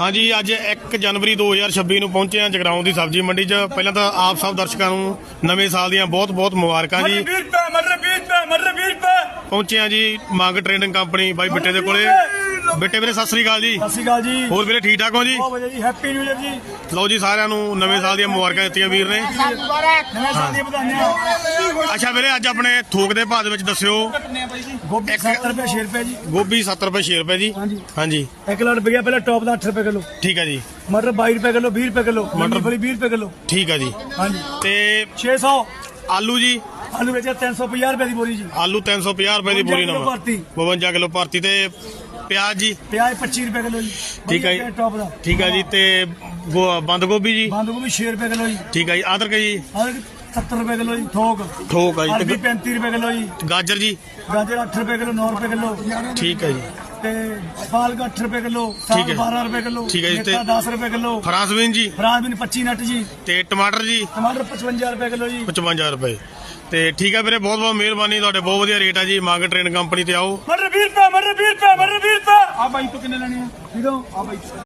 ਹਾਂਜੀ ਅੱਜ 1 ਜਨਵਰੀ 2026 ਨੂੰ ਪਹੁੰਚੇ ਹਾਂ ਜਗਰਾਉਂ ਦੀ ਸਬਜ਼ੀ ਮੰਡੀ 'ਚ। ਪਹਿਲਾਂ ਤਾਂ ਆਪ ਸਭ ਦਰਸ਼ਕਾਂ ਨੂੰ ਨਵੇਂ ਸਾਲ ਦੀਆਂ ਬਹੁਤ-ਬਹੁਤ ਮੁਬਾਰਕਾਂ ਜੀ। ਮਟਰ 20 ਰੁਪਏ ਮਟਰ 20 ਰੁਪਏ ਮਟਰ 20 ਰੁਪਏ ਪਹੁੰਚੇ ਹਾਂ ਜੀ ਮੰਗ ਟ੍ਰੇਡਿੰਗ ਕੰਪਨੀ ਬਾਈ ਬਿੱਟੇ ਦੇ ਕੋਲੇ। ਬਿੱਟੇ ਵੀਰੇ ਸਤਿ ਸ੍ਰੀ ਅਕਾਲ ਜੀ। ਸਤਿ ਸ਼੍ਰੀ ਅਕਾਲ ਜੀ। ਹੋਰ ਵੀਰੇ ਠੀਕ ਠਾਕ ਹੋ ਜੀ? ਬਹੁਤ ਵਧੀਆ ਜੀ ਹੈਪੀ ਨਿਊ ਇਅਰ ਜੀ। ਲਓ ਜੀ ਸਾਰਿਆਂ ਨੂੰ ਨਵੇਂ ਸਾਲ ਦੀਆਂ ਮੁਬਾਰਕਾਂ ਦਿੱਤੀਆਂ ਵੀਰ ਨੇ। ਨਵੇਂ ਸਾਲ ਦੀਆਂ ਵਧਾਈਆਂ। ਅੱਛਾ ਵੀਰੇ ਅੱਜ ਆਪਣੇ ਥੋਕ ਦੇ ਭਾਅ ਦੇ ਵਿੱਚ ਦੱਸਿਓ। ਗੋਭੀ 70 ਰੁਪਏ 6 ਰੁਪਏ ਜੀ। ਗੋਭੀ 70 ਰੁਪਏ 6 ਰੁਪਏ ਜੀ। ਹਾਂਜੀ। ਹਾਂਜੀ। 1 ਲੱਖ ਰੁਪਏ ਪਹਿਲਾਂ ਟੌਪ ਦਾ 8 ਰੁਪਏ ਕਿਲੋ। ਠੀਕ ਹੈ ਜੀ। ਮਟਰ 22 ਰੁਪਏ ਕਿਲੋ 20 ਰੁਪਏ ਕਿਲੋ। ਮਟਰ ਫਲੀ 20 ਰੁਪਏ ਕਿਲੋ। ਠੀਕ ਹੈ ਜੀ। ਹਾਂਜੀ। ਤੇ 600 ਆਲੂ ਜੀ। ਆਲੂ ਵੇਚਿਆ 350 ਰੁਪਏ ਦੀ ਬੋਰੀ ਜੀ। ਆਲੂ 350 ਰੁਪਏ ਦੀ 52 ਬੋਰੀ ਨਵਾਂ। ਭਰਤੀ। 52 ਕਿਲੋ ਭਰਤੀ ਤੇ ਪਿਆਜ਼ ਜੀ। ਪਿਆਜ਼ 25 ਰੁਪਏ ਕਿਲੋ ਜੀ। ਠੀਕ ਹੈ ਜੀ। ਵਧੀਆ ਟੌਪ ਦਾ। ਠੀਕ ਹੈ ਜੀ ਤੇ ਬੰਦ ਗੋਭੀ ਜੀ। ਬੰਦ ਗੋਭੀ 6 ਰੁਪਏ ਕਿਲੋ ਜੀ। ਠੀਕ ਹੈ ਜੀ। ਅਦਰਕ ਜੀ। ਅਦਰਕ 70 ਰੁਪਏ ਕਿਲੋ ਜੀ। ਥੋਕ। ਠੋਕ ਆ ਜੀ। ਅਰਬੀ ਤੇ 35 ਰੁਪਏ ਕਿਲੋ ਜੀ। ਗਾਜਰ ਜੀ। ਗਾਜਰ 8 ਰੁਪਏ ਕਿਲੋ 9 ਰੁਪਏ ਕਿਲੋ। ਠੀਕ ਹੈ ਜੀ। ਤੇ ਪਾਲਕ 8 ਰੁਪਏ ਕਿਲੋ ਸਾਗ ਹੈ। 12 ਰੁਪਏ ਕਿਲੋ ਠੀਕ ਹੈ ਜੀ, ਤੇ- 10 ਰੁਪਏ ਕਿਲੋ। ਫਰਾਂਸਬੀਨ ਜੀ? ਫਰਾਂਸ ਬਿਨ 25 ਨਟ ਜੀ। ਤੇ ਟਮਾਟਰ ਜੀ? ਟਮਾਟਰ 55 ਰੁਪਏ ਕਿਲੋ ਜੀ। 55 ਰੁਪਏ। ਤੇ ਠੀਕ ਹੈ ਵੀਰੇ ਬਹੁਤ ਬਹੁਤ ਮਿਹਰਬਾਨੀ ਤੁਹਾਡੇ ਬਹੁਤ ਵਧੀਆ ਰੇਟ ਆ ਜੀ। ਮੰਗ ਟ੍ਰੇਨ ਕੰਪਨੀ ਤੇ ਆਓ। ਮਟਰ 20 ਰੁਪਏ ਮਟਰ 20 ਰੁਪਏ ਮਟਰ 20 ਰੁਪਏ ਆ ਬਾਈ ਤੋਂ ਕਿੰਨੇ ਲੈਣੇ ਆ? ਆ ਆ ਬਾਈ